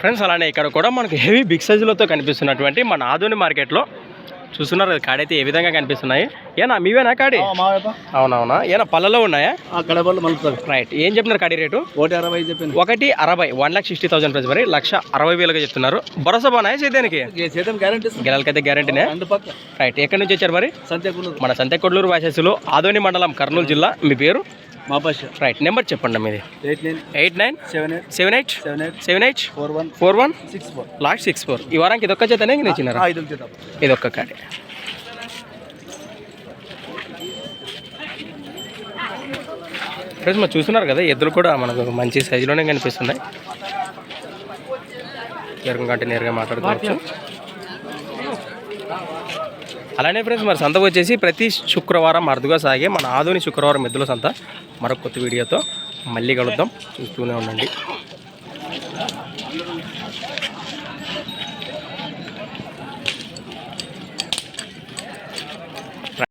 Friends అలానే ఇక్కడ కూడా మనకు హెవీ బిగ్ సైజులతో కనిపిస్తున్నటువంటి మన ఆధుని మార్కెట్లో చూస్తున్నారు కదా కాడైతే ఏ విధంగా కనిపిస్తున్నాయి? ఏనా మీవేనా కాడి? అవునవునా? ఏనా పళ్ళలో ఉన్నాయా? రైట్ ఏం చెప్తున్నారు కాడి రేటు? ఒకటి అరవై చెప్పింది. ఒకటి అరవై. One lakh sixty thousand price మరి లక్ష అరవై వేలుగా చెప్తున్నారు. భరోసా బాగున్నాయా సేద్యానికి? చేద్దాం గ్యారంటీ గిరాలకైతే గ్యారంటీనే రైట్ ఎక్కడి నుంచి వచ్చారు మరి? మన సంతెకొడ్లూరు వాసెస్లో ఆదోని మండలం కర్నూలు జిల్లా. మీ పేరు? మా రైట్ నెంబర్ చెప్పండి మీది. Eight nine eight nine seven eight seven eight seven eight seven eight four one four one six four last six four ఈ వారానికి ఇదొక్క చేతనే ఐదు చేద్దాం ఇదొక్క కాడి. ఫ్రెండ్స్ మరి చూస్తున్నారు కదా ఎద్దులు కూడా మనకు మంచి సైజులోనే కనిపిస్తున్నాయి. ఎరుగు కంటే నేరుగా మాట్లాడుకోవచ్చు. అలానే ఫ్రెండ్స్ మరి సంతకు వచ్చేసి ప్రతి శుక్రవారం అరుదుగా సాగే మన ఆధుని శుక్రవారం ఎద్దుల సంత. మరొక కొత్త వీడియోతో మళ్ళీ కలుద్దాం. చూస్తూనే ఉండండి.